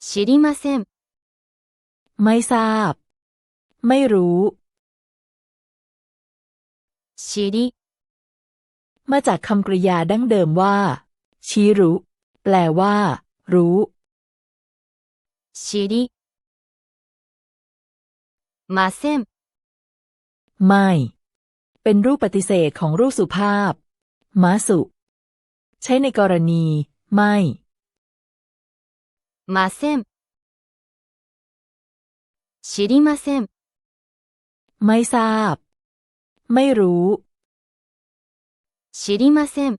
知りません。 ไม่ทราบ ไม่รู้ 知り、 มาจากคำกริยาดั้งเดิมว่า ชี้รู้ แปลว่า รู้ 知り、ません。 ไม่ เป็นรูปปฏิเสธของรูปสุภาพ มาสุ ใช้ในกรณี ไม่ ません。知りません。 ไม่ทราบ ไม่รู้ 知りません。